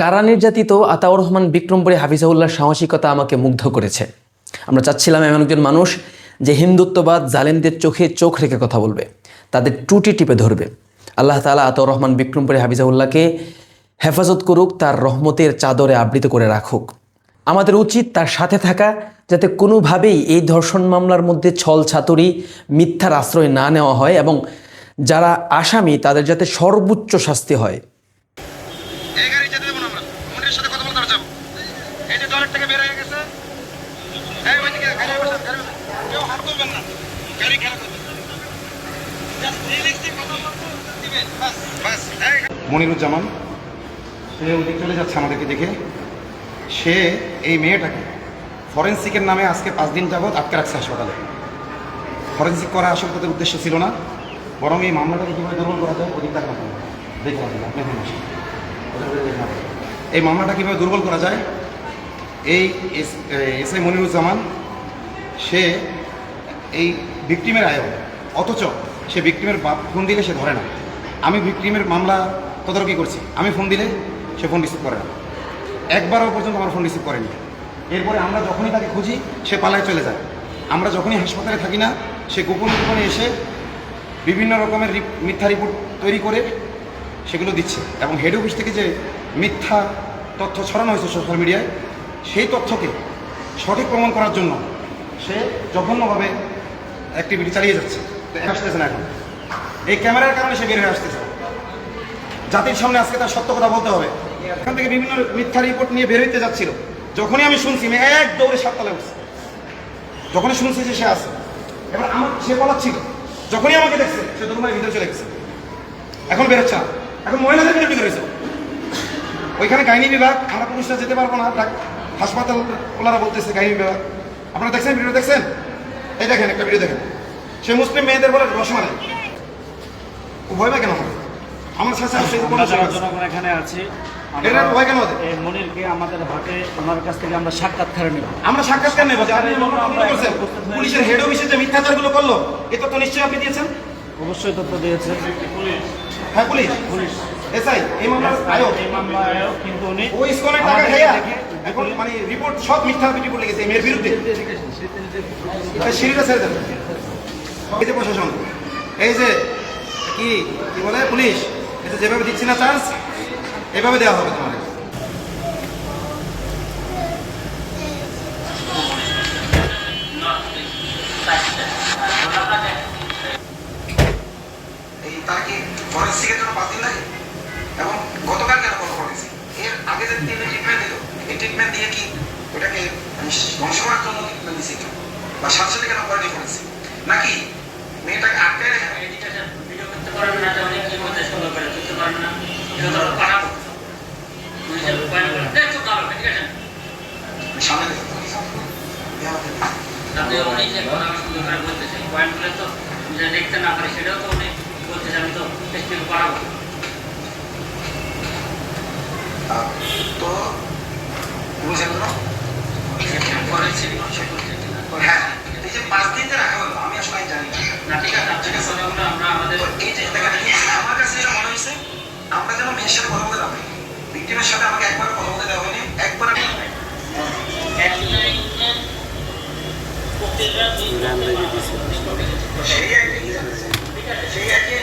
কারা নির্যাতিত? আতাউর রহমান বিক্রমপুরী হাফিজাউল্লাহর সাহসিকতা আমাকে মুগ্ধ করেছে। আমরা চাচ্ছিলাম এমন একজন মানুষ যে হিন্দুত্ববাদ জালেমদের চোখে চোখ রেখে কথা বলবে, তাদের টুটি টিপে ধরবে। আল্লাহ তালা আতাউর রহমান বিক্রমপুরী হাফিজাউল্লাহকে হেফাজত করুক, তার রহমতের চাদরে আবৃত করে রাখুক। আমাদের উচিত তার সাথে থাকা, যাতে কোনোভাবেই এই ধর্ষণ মামলার মধ্যে ছল ছাতুরি, মিথ্যার আশ্রয় না নেওয়া হয় এবং যারা আসামি, তাদের যাতে সর্বোচ্চ শাস্তি হয়। যেতে দেবো না আমরা। সাথে কথা বলতে আমরা যাব। এই যে টয়লেট থেকে বের হয়ে গেছে। এই মনিরুজ্জামান, সে ওদিক চলে যাচ্ছে আমাদেরকে দেখে। সে এই মেয়েটাকে ফরেন্সিকের নামে আজকে পাঁচ দিন যাবৎ আটকে রাখছে হাসপাতালে। ফরেন্সিক করা আসলে তাদের উদ্দেশ্য ছিল না, বরং এই মামলাটাকে কীভাবে দুর্বল করা যায়, ওদিক তাকান আপনারা। দেখে রাখেন, আপনি এখানে আসেন। ওদের ওদিকে দেখে রাখেন। এই মামলাটা কীভাবে দুর্বল করা যায়? এই এস আই মনিরুজ্জামান, সে এই ভিকটিমের আয়ও, অথচ সে ভিকটিমের ফোন দিলে সে ধরে না। আমি ভিকটিমের মামলা তদারকি করছি। আমি ফোন দিলে সে ফোন রিসিভ করে না। একবারও পর্যন্ত আমার ফোন রিসিভ করেনি। এরপরে আমরা যখনই তাকে খুঁজি, সে পালায় চলে যায়। আমরা যখনই হাসপাতালে থাকি না, সে গোপন গোপনে এসে বিভিন্ন রকমের মিথ্যা রিপোর্ট তৈরি করে সেগুলো দিচ্ছে এবং হেড অফিস থেকে যে মিথ্যা তথ্য ছড়ানো হয়েছে সোশ্যাল মিডিয়ায় সেই তথ্যকে সঠিক প্রমাণ করার জন্য সে জঘন্যভাবে অ্যাক্টিভিটি চালিয়ে যাচ্ছে। আসতেছে না এখন। এই ক্যামেরার কারণে সে বের হয়ে আসতেছে। জাতির সামনে আজকে তার সত্য কথা বলতে হবে। এখান থেকে বিভিন্ন মিথ্যা রিপোর্ট নিয়ে বের হইতে যাচ্ছিল। যখনই আমি শুনছি, আমি এক দৌড়ে সাততলায় উঠছি। যখনই শুনছি যে সে আছে, এবার আমার সে পালাচ্ছিল। যখনই আমাকে দেখছে, সে দোকানের ভিতরে চলে গেছে। এখন বেরোচ্ছে না। এখন মহিলাদের ভিতরে ভিতরে ওইখানে গাইনি বিভাগ আমরা পুরুষরা যেতে পারব না হাসপাতাল ওনারা বলতেছে গাইনি বিভাগ। আপনারা দেখছেন ভিডিও দেখছেন? এই দেখেন একটা ভিডিও দেখেন। সে মুসলিম মেয়েদের বলে রসমালাই ভয় পায় কেন হবে? আমার সাথে। জনগণ এখানে আছি এরা ভয় কেন? মনিরকে আমাদের হাতে ওনার কাছ থেকে আমরা সাক্ষাৎকার নেব। আমরা সাক্ষাৎকার নেব যে আপনি মামলা পুলিশের হেড অফিসে যে মিথ্যাচারগুলো করল এ তথ্য নিশ্চয়ই আপনি দিয়েছেন? অবশ্যই তথ্য দিয়েছে। হ্যাঁ পুলিশ। পুলিশ। এসআই এই মামলার আয়োগ। এই মামলায় কিন্তু উনি ওই স্কনের টাকা খাইয়া এখন মানে রিপোর্ট সব মিথ্যা রিপোর্ট লেগেছে মেয়ের বিরুদ্ধে। সিঁড়িটা ছেড়ে দেন। এই যে প্রশাসন এই যে কি কি বলে পুলিশ এটা যেভাবে দিচ্ছি না চান্স এভাবে দেওয়া হবে তোমার। ট্রিটমেন্ট দিয়ে কি ওটাকে মানে ধ্বংস করার জন্য ট্রিটমেন্ট দিছে বা সাথে কেন করেনি ফরেন্সিক নাকি মেয়েটাকে আটকে রেখে ভিডিও করতে পারবে না অনেক কি করতে সুন্দর করে করতে পারবে না। তো খারাপ পুলিশের উপায় না দেখ চুপ না এডুকেশন সামনে রেখে তাতে উনি যে কথা সুন্দর করে বলতেছে পয়েন্টগুলো তো যে দেখতে না পারে সেটাও তো উনি বলতেছে আমি তো টেস্টিং করাবো তো বুঝেন তো? হ্যাঁ। এই যে পাঁচ দিন রাখা হলো আমি আসলে জানি না। না আমরা আমাদের এই যে আমার কাছে যেটা মনে হয়েছে আমরা যেন মেয়ের সাথে কথা বলতে না ভিক্টিমের সাথে আমাকে একবার কথা বলতে দেওয়া হয়নি একবার আমি সেই একই সেই একই